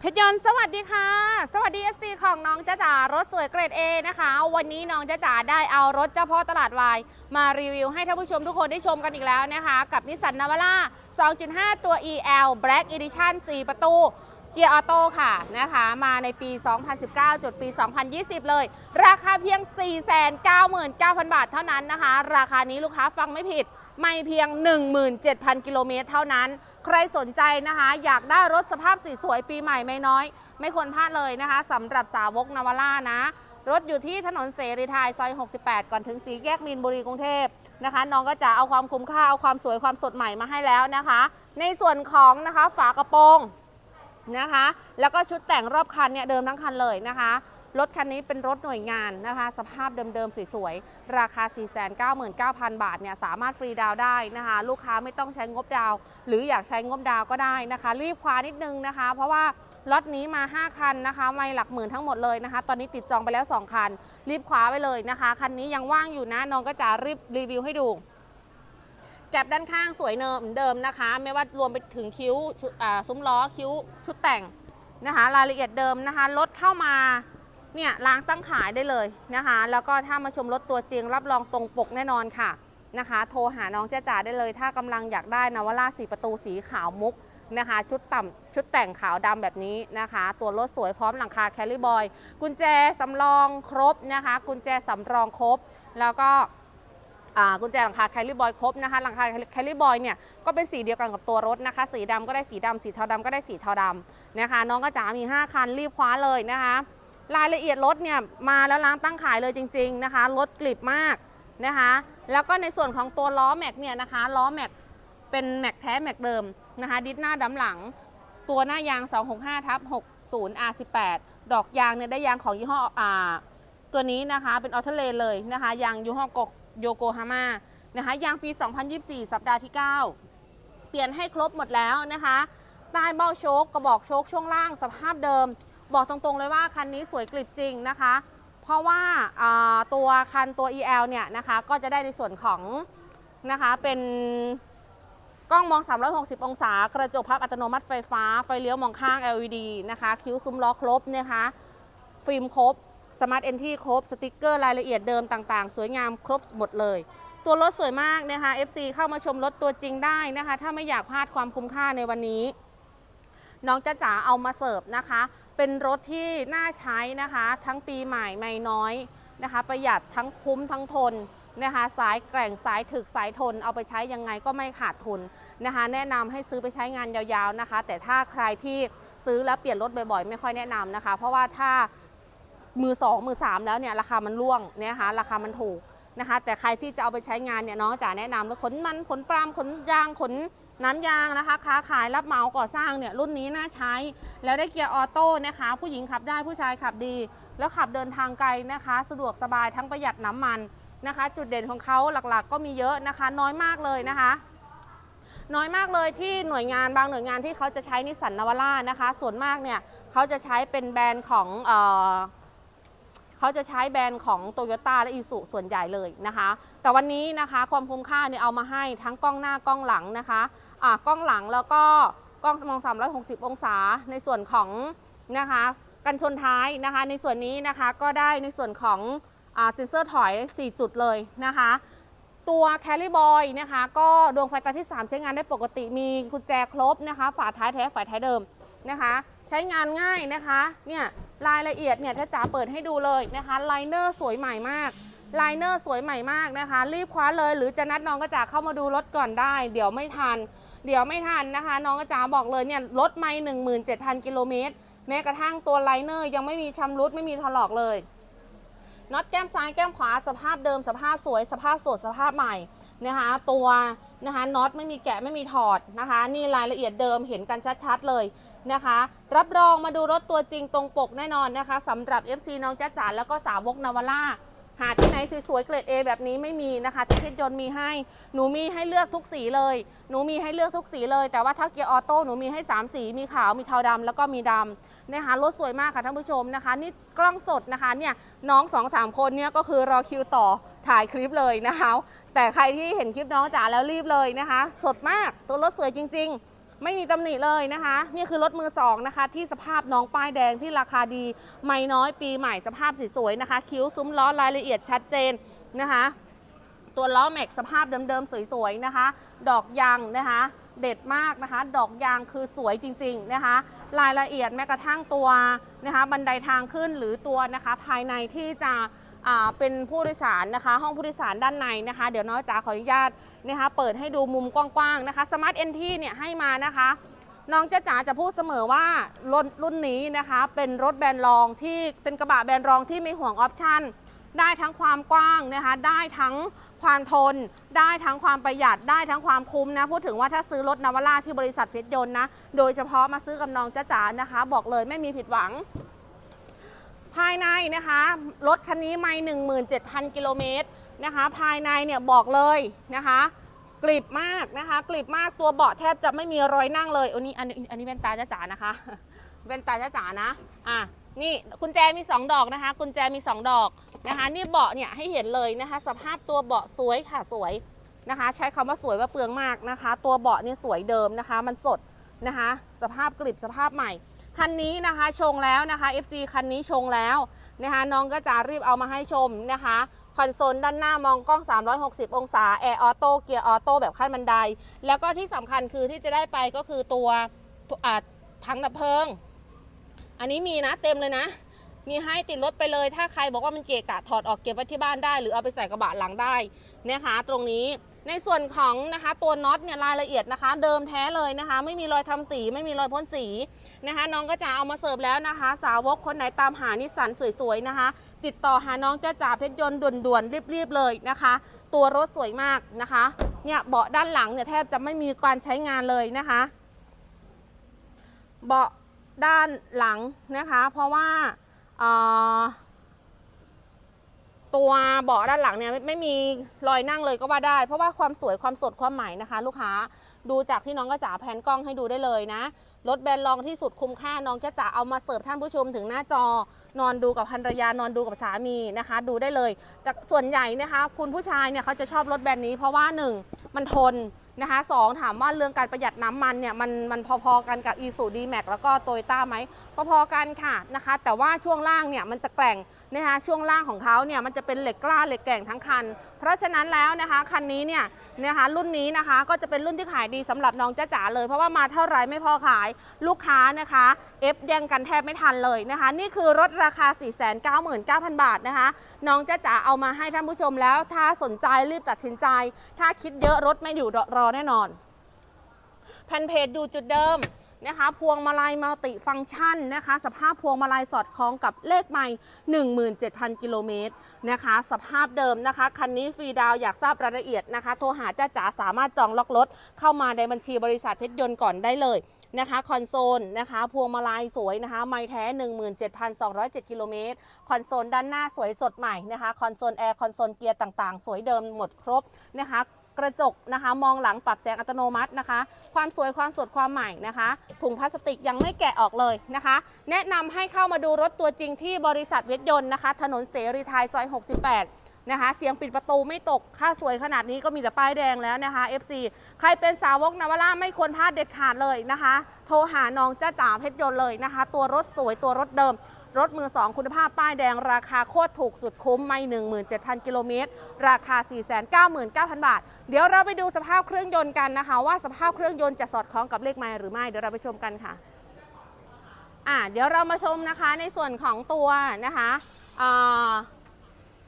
เพชรยนต์สวัสดีค่ะ สวัสดี FC ของน้องจ้าจ๋ารถสวยเกรด A นะคะ วันนี้น้องจ้าจ๋าได้เอารถเจ้าพ่อตลาดวาย มารีวิวให้ท่านผู้ชมทุกคนได้ชมกันอีกแล้วนะคะ กับนิสสันนาวาร่า 2.5 ตัว EL Black Edition 4 ประตู เกียร์ออโต้ค่ะนะคะ มาในปี 2019 จุดปี 2020 เลย ราคาเพียง 499,000 บาทเท่านั้นนะคะ ราคานี้ลูกค้าฟังไม่ผิด ไม่เพียง 17,000 กิโลเมตรเท่านั้น ใครสนใจนะคะ อยากได้รถสภาพสีสวยปีใหม่ไม่น้อย ไม่ควรพลาดเลยนะคะสำหรับสาวกนาวาร่านะ รถอยู่ที่ถนนเสรีไทยซอย 68 ก่อนถึงสีแยกมีนบุรีกรุงเทพนะคะ น้องก็จะเอาความคุ้มค่า เอาความสวยความสดใหม่มาให้แล้วนะคะ ในส่วนของนะคะฝากระโปรงนะคะ แล้วก็ชุดแต่งรอบคันเนี่ยเดิมทั้งคันเลยนะคะ รถคันนี้เป็นรถหน่วยงานนะคะ สภาพเดิมๆสวยๆ ราคา 499,000 บาทเนี่ยสามารถฟรีดาวได้นะคะ ลูกค้าไม่ต้องใช้งบดาว หรืออยากใช้งบดาวก็ได้นะคะ รีบคว้านิดนึงนะคะ เพราะว่าล็อตนี้มา 5 คันนะคะไม่หลักหมื่นทั้งหมดเลยนะคะ ตอนนี้ติดจองไปแล้ว 2 คัน รีบคว้าไปเลยนะคะ คันนี้ยังว่างอยู่นะน้องก็จะรีบรีวิวให้ดูแก็บด้านข้างสวยเนิมเหมือนเดิมนะคะ ไม่ว่ารวมไปถึงคิ้วซุ้มล้อคิ้วชุดแต่งนะคะ รายละเอียดเดิมนะคะรถเข้ามา เนี่ยล้างตั้งขายได้เลยนะคะ แล้วก็ถ้ามาชมรถตัวจริงรับรองตรงปกแน่นอนค่ะนะคะ โทรหาน้องเจ๊จ๋าได้เลย ถ้ากำลังอยากได้นาวร่าสีประตูสีขาวมุกนะคะ ชุดต่ำชุดแต่งขาวดำแบบนี้นะคะ ตัวรถสวยพร้อมหลังคาแคลรี่บอย กุญแจสำรองครบนะคะ กุญแจสำรองครบ แล้วก็กุญแจหลังคาแคลรี่บอยครบนะคะหลังคาแคลรี่บอยเนี่ยก็เป็นสีเดียวกันกับตัวรถนะคะ สีดำก็ได้สีดำสีเทาดำก็ได้สีเทาดำนะคะ น้องก็จ๋ามี 5 คันรีบคว้าเลยนะคะ รายละเอียดรถเนี่ยมาแล้วล้างตั้งขายเลยจริง ๆนะคะรถกลิบมากนะคะ แล้วก็ในส่วนของตัวล้อแม็กเนี่ยนะคะล้อแม็กเป็นแม็กแท้แม็กเดิมนะคะดิสหน้าดำหลัง ตัวหน้ายาง 265ทับ60 R18 ดอกยางเนี่ยได้ยางของยี่ห้ออ่าตัวนี้นะคะเป็นออเทเลนเลยนะคะยางยูฮอกโยโกฮาม่านะคะยางปี 2024 สัปดาห์ที่ 9 เปลี่ยนให้ครบหมดแล้วนะคะใต้เบ้าโชคกระบอกโชคช่วงล่างสภาพเดิม บอกตรงๆเลยว่าคันนี้สวยกลิบจริงนะคะ เพราะว่าอ่าตัวคันตัว EL เนี่ยนะคะก็จะได้ในส่วนของนะคะเป็นกล้องมอง 360 องศา กระจกพับอัตโนมัติไฟฟ้า ไฟเลี้ยวมองข้าง LED นะคะ คิ้วซุ้มล้อครบนะคะฟิล์มครบ สมาร์ทเอนที่ครบ สติกเกอร์รายละเอียดเดิมต่างๆ สวยงามครบหมดเลย ตัวรถสวยมากนะคะ FC เข้ามาชมรถตัวจริงได้นะคะ ถ้าไม่อยากพลาดความคุ้มค่าในวันนี้ น้องจ้าจ๋าเอามาเสิร์ฟนะคะ เป็นรถที่น่าใช้นะคะ ทั้งปีใหม่ไม่น้อยนะคะ ประหยัดทั้งคุ้มทั้งทนนะคะสายแกร่งสายถึกสายทนเอาไปใช้ยังไงก็ไม่ขาดทุนนะคะ แนะนำให้ซื้อไปใช้งานยาวๆนะคะ แต่ถ้าใครที่ซื้อแล้วเปลี่ยนรถบ่อยๆ ไม่ค่อยแนะนำนะคะ เพราะว่าถ้ามือสองมือสามแล้วเนี่ยราคามันร่วงนะคะราคามันถูก นะคะ แต่ใครที่จะเอาไปใช้งานเนี่ยน้องจ๋าแนะนำแล้วขนมันขนปลามขนยางขนน้ำยางนะคะ ค้าขายรับเหมาก่อสร้างเนี่ยรุ่นนี้น่าใช้ แล้วได้เกียร์ออโต้นะคะ ผู้หญิงขับได้ผู้ชายขับดี แล้วขับเดินทางไกลนะคะ สะดวกสบายทั้งประหยัดน้ำมันนะคะ จุดเด่นของเขาหลักๆ ก็มีเยอะนะคะ น้อยมากเลยนะคะ น้อยมากเลยที่หน่วยงานบางหน่วยงานที่เขาจะใช้นิสสันนาวาร่านะคะ ส่วนมากเนี่ยเขาจะใช้เป็นแบรนด์ของ เขาจะใช้แบรนด์ของโตโยต้าและอีสุส่วนใหญ่เลยนะคะ แต่วันนี้นะคะความคุ้มค่าเนี่ยเอามาให้ทั้งกล้องหน้ากล้องหลังนะคะอ่ากล้องหลังแล้วก็กล้องมอง 360 องศาในส่วนของนะคะกันชนท้ายนะคะ ในส่วนนี้นะคะก็ได้ในส่วนของอ่าเซ็นเซอร์ถอย 4 จุดเลยนะคะ ตัวแคลรี่บอยนะคะ ก็ดวงไฟตาที่ 3 ใช้งานได้ปกติมีกุญแจครบนะคะ ฝาท้ายแท้ฝาท้ายเดิม นะคะ ใช้งานง่ายนะคะเนี่ยรายละเอียดเนี่ยถ้าจ๋าเปิดให้ดูเลยนะคะไลเนอร์สวยใหม่มากไลเนอร์สวยใหม่มากนะคะ รีบคว้าเลยหรือจะนัดน้องกระจ๋าเข้ามาดูรถก่อนได้ เดี๋ยวไม่ทัน เดี๋ยวไม่ทันนะคะ น้องกระจ๋าบอกเลยเนี่ยรถไม่17,000กิโลเมตรแม้กระทั่งตัวไลเนอร์ยังไม่มีชำรุดไม่มีถลอกเลยน็อตแก้มซ้ายแก้มขวาสภาพเดิมสภาพสวยสภาพสดสภาพใหม่นะคะ ตัว นะคะน็อตไม่มีแกะไม่มีถอดนะคะ นี่รายละเอียดเดิมเห็นกันชัดๆเลยนะคะ รับรองมาดูรถตัวจริงตรงปกแน่นอนนะคะสำหรับ FC น้องจ้าจ๋าแล้วก็สาวกนาวาร่าหาที่ไหนสวยๆเกรด A แบบนี้ไม่มีนะคะที่เชรยนต์มีให้ หนูมีให้เลือกทุกสีเลย หนูมีให้เลือกทุกสีเลย แต่ว่าถ้าเกียร์ออโต้หนูมีให้ 3 สี มีขาว มีเทาดำแล้วก็มีดำนะคะรถสวยมากค่ะท่านผู้ชมนะคะ นี่กล้องสดนะคะเนี่ยน้อง2อสามคนเนี่ยก็คือรอคิวต่อถ่ายคลิปเลยนะคะ แต่ใครที่เห็นคลิปน้องจ๋าแล้วรีบเลยนะคะ สดมากตัวรถสวยจริง ๆ ไม่มีตำหนิเลยนะคะ นี่คือรถมือสองนะคะ ที่สภาพน้องป้ายแดงที่ราคาดี ไม่น้อยปีใหม่สภาพสวยๆนะคะ คิ้วซุ้มล้อรายละเอียดชัดเจนนะคะ ตัวล้อแม็กสภาพเดิมๆสวยๆนะคะ ดอกยางนะคะเด็ดมากนะคะ ดอกยางคือสวยจริงๆนะคะ รายละเอียดแม้กระทั่งตัวนะคะ บันไดทางขึ้นหรือตัวนะคะ ภายในที่จะ เป็นผู้โดยสารนะคะ ห้องผู้โดยสารด้านในนะคะ เดี๋ยวน้อยจ๋าขออนุญาตนะคะ เปิดให้ดูมุมกว้างๆนะคะสมาร์ทเอนทีเนี่ยให้มานะคะ น้องจ๊ะจ๋าจะพูดเสมอว่ารถรุ่นนี้นะคะ เป็นรถแบรนด์รองที่เป็นกระบะแบรนด์รองที่ไม่ห่วงออปชั่นได้ทั้งความกว้างนะคะ ได้ทั้งความทน ได้ทั้งความประหยัด ได้ทั้งความคุ้มนะ พูดถึงว่าถ้าซื้อรถนาวาร่าที่บริษัทเพชรยนต์นะ โดยเฉพาะมาซื้อกับน้องจ๊ะจ๋านะคะ บอกเลยไม่มีผิดหวัง ภายในนะคะรถคันนี้ไม่17,000 กิโลเมตรนะคะ ภายในเนี่ยบอกเลยนะคะกริบมากนะคะกริบมากตัวเบาะแทบจะไม่มีรอยนั่งเลยอันนี้อันนี้อันนี้แว่นตาจ้าจ๋านะคะแว่นตาจ้าจ๋านะอะนี่กุญแจมี 2 ดอกนะคะ กุญแจมี 2 ดอกนะคะ นี่เบาะเนี่ยให้เห็นเลยนะคะ สภาพตัวเบาะสวยค่ะสวยนะคะ ใช้คำว่าสวยว่าเปลืองมากนะคะ ตัวเบาะนี่สวยเดิมนะคะ มันสดนะคะ สภาพกริบสภาพใหม่ คันนี้นะคะชงแล้วนะคะ FC คันนี้ชงแล้วนะคะน้องก็จะรีบเอามาให้ชมนะคะคอนโซลด้านหน้ามองกล้อง 360 องศาแอร์ออโต้เกียร์ออโต้แบบขั้นบันได แล้วก็ที่สำคัญคือที่จะได้ไปก็คือตัวถังดับเพลิง อันนี้มีนะเต็มเลยนะ มีให้ติดรถไปเลย ถ้าใครบอกว่ามันเกะกะถอดออกเก็บไว้ที่บ้านได้ หรือเอาไปใส่กระบะหลังได้นะคะตรงนี้ ในส่วนของนะคะตัวน็อตเนี่ยรายละเอียดนะคะ เดิมแท้เลยนะคะ ไม่มีรอยทำสีไม่มีรอยพ่นสีนะคะ น้องก็จะเอามาเสิร์ฟแล้วนะคะ สาวกคนไหนตามหานิสสันสวยๆนะคะ ติดต่อหาน้องจ้าจ่าเพชรยนต์ด่วนๆรีบๆเลยนะคะ ตัวรถสวยมากนะคะเนี่ยเบาะด้านหลังเนี่ยแทบจะไม่มีการใช้งานเลยนะคะ เบาะด้านหลังนะคะ เพราะว่าเอ่อ ตัวเบาะด้านหลังเนี่ยไม่ไม่มีรอยนั่งเลยก็ว่าได้ เพราะว่าความสวยความสดความใหม่นะคะ ลูกค้าดูจากที่น้องกระจ๋าแผนกล้องให้ดูได้เลยนะรถแบรนด์รองที่สุดคุ้มค่าน้องกระจ๋าเอามาเสิร์ฟท่านผู้ชมถึงหน้าจอ นอนดูกับภรรยานอนดูกับสามีนะคะ ดูได้เลยจากส่วนใหญ่นะคะ คุณผู้ชายเนี่ยเขาจะชอบรถแบรนด์นี้ เพราะว่าหนึ่งมันทนนะคะสองถามว่าเรื่องการประหยัดน้ำมันเนี่ยมันมันพอๆกันกับ e s u d m a x แล้วก็ t o y ต้าไหมพอๆกันค่ะนะคะ แต่ว่าช่วงล่างเนี่ยมันจะแกร่ง นะคะช่วงล่างของเขาเนี่ยมันจะเป็นเหล็กกล้าเหล็กแก่งทั้งคัน เพราะฉะนั้นแล้วนะคะคันนี้เนี่ยนะคะรุ่นนี้นะคะก็จะเป็นรุ่นที่ขายดีสำหรับน้องจ้าจ๋าเลย เพราะว่ามาเท่าไรไม่พอขายลูกค้านะคะเอฟแย่งกันแทบไม่ทันเลยนะคะ นี่คือรถราคา 499,000 บาทนะคะ น้องจ้าจ๋าเอามาให้ท่านผู้ชมแล้ว ถ้าสนใจรีบตัดสินใจ ถ้าคิดเยอะรถไม่อยู่รอแน่นอนแผ่นเพจดูจุดเดิม นะคะ พวงมาลัยมัลติฟังก์ชันนะคะ สภาพพวงมาลัยสอดคล้องกับเลขไมล์17,000 กิโลเมตรนะคะ สภาพเดิมนะคะ คันนี้ฟรีดาวอยากทราบรายละเอียดนะคะ โทรหาจ้าจ๋าสามารถจองล็อกรถเข้ามาในบัญชีบริษัทเพชรยนต์ก่อนได้เลยนะคะคอนโซลนะคะพวงมาลัยสวยนะคะ ไม้แท้ 17,207 กิโลเมตรคอนโซลด้านหน้าสวยสดใหม่นะคะคอนโซลแอร์คอนโซลเกียร์ต่างๆ สวยเดิมหมดครบนะคะ กระจกนะคะ มองหลังปรับแสงอัตโนมัตินะคะ ความสวยความสดความใหม่นะคะ ถุงพลาสติกยังไม่แกะออกเลยนะคะ แนะนำให้เข้ามาดูรถตัวจริงที่บริษัทเวชยนต์นะคะ ถนนเสรีไทยซอย 68นะคะเสียงปิดประตูไม่ตก ค่าสวยขนาดนี้ก็มีแต่ป้ายแดงแล้วนะคะ FC ใครเป็นสาวกนวาร่าไม่ควรพลาดเด็ดขาดเลยนะคะ โทรหาน้องจ้าจ๋าเพชรยนต์เลยนะคะ ตัวรถสวยตัวรถเดิม รถมือ 2 คุณภาพป้ายแดงราคาโคตรถูกสุดคุ้มไม่ 17,000 กิโลเมตร ราคา 499,000 บาท เดี๋ยวเราไปดูสภาพเครื่องยนต์กันนะคะ ว่าสภาพเครื่องยนต์จะสอดคล้องกับเลขไมล์หรือไม่ เดี๋ยวเราไปชมกันค่ะอ่าเดี๋ยวเรามาชมนะคะในส่วนของตัวนะคะ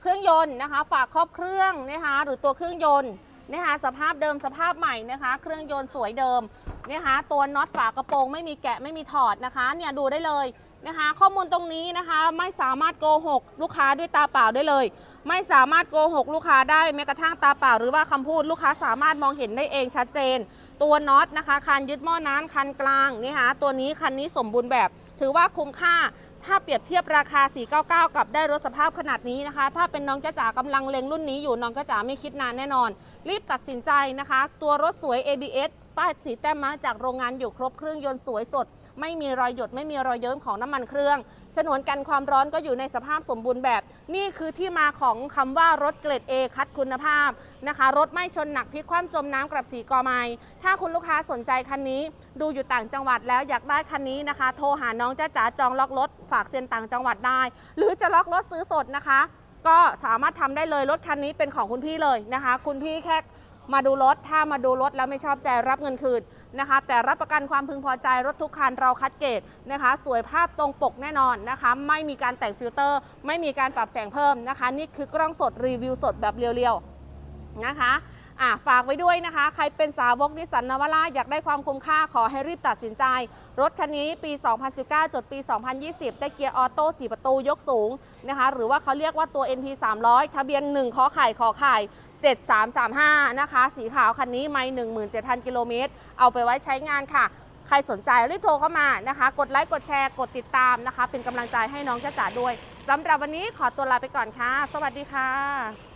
เครื่องยนต์นะคะ ฝากครอบเครื่องนะคะหรือตัวเครื่องยนต์นะคะสภาพเดิมสภาพใหม่นะคะ เครื่องยนต์สวยเดิมนะคะตัวน็อตฝากระโปรงไม่มีแกะไม่มีถอดนะคะเนี่ยดูได้เลย นะคะ ข้อมูลตรงนี้นะคะไม่สามารถโกหกลูกค้าด้วยตาเปล่าได้เลย ไม่สามารถโกหกลูกค้าได้แม้กระทั่งตาเปล่า หรือว่าคำพูดลูกค้าสามารถมองเห็นได้เองชัดเจน ตัวน็อตนะคะคันยึดหม้อน้ำคันกลางนี่คะตัวนี้คันนี้สมบูรณ์แบบ ถือว่าคุ้มค่าถ้าเปรียบเทียบราคา 499 กับได้รถสภาพขนาดนี้นะคะ ถ้าเป็นน้องจ้าจ๋ากำลังเล็งรุ่นนี้อยู่น้องจ้าจ๋าไม่คิดนานแน่นอน รีบตัดสินใจนะคะ ตัวรถสวย ABS ป้ายสีแต้มมาจากโรงงานอยู่ครบเครื่องยนต์สวยสด ไม่มีรอยหยดไม่มีรอยเยิ้มของน้ำมันเครื่อง ฉนวนกันความร้อนก็อยู่ในสภาพสมบูรณ์แบบ นี่คือที่มาของคำว่ารถเกรด A คัดคุณภาพนะคะรถไม่ชนหนักพลิกคว่ำจมน้ำกลับสีกอไม้ถ้าคุณลูกค้าสนใจคันนี้ ดูอยู่ต่างจังหวัดแล้วอยากได้คันนี้นะคะ โทรหาน้องจ้าจ๋าจองล็อกรถฝากเซ็นต่างจังหวัดได้ หรือจะล็อกรถซื้อสดนะคะ ก็สามารถทำได้เลยรถคันนี้เป็นของคุณพี่เลยนะคะ คุณพี่แค่มาดูรถ ถ้ามาดูรถแล้วไม่ชอบใจรับเงินคืน นะคะ แต่รับประกันความพึงพอใจรถทุกคันเราคัดเกรดนะคะ สวยภาพตรงปกแน่นอนนะคะ ไม่มีการแต่งฟิลเตอร์ ไม่มีการปรับแสงเพิ่มนะคะ นี่คือกล้องสดรีวิวสดแบบเรียวๆนะคะ อะฝากไว้ด้วยนะคะ ใครเป็นสาวกนิสสันนวร่าอยากได้ความคุ้มค่าขอให้รีบตัดสินใจ รถคันนี้ปี 2019 จดปี 2020 ได้เกียร์ออโต้4ประตูยกสูงนะคะ หรือว่าเขาเรียกว่าตัว NP 300 ทะเบียน 1 ขอไข่ขอไข่ 7335 นะคะ สีขาวคันนี้ไม่17,000 กิโลเมตร เอาไปไว้ใช้งานค่ะ ใครสนใจรีบโทรเข้ามานะคะ กดไลค์ กดแชร์ กดติดตามนะคะ เป็นกำลังใจให้น้องจ้าจ๋าด้วยสำหรับวันนี้ขอตัวลาไปก่อนค่ะ สวัสดีค่ะ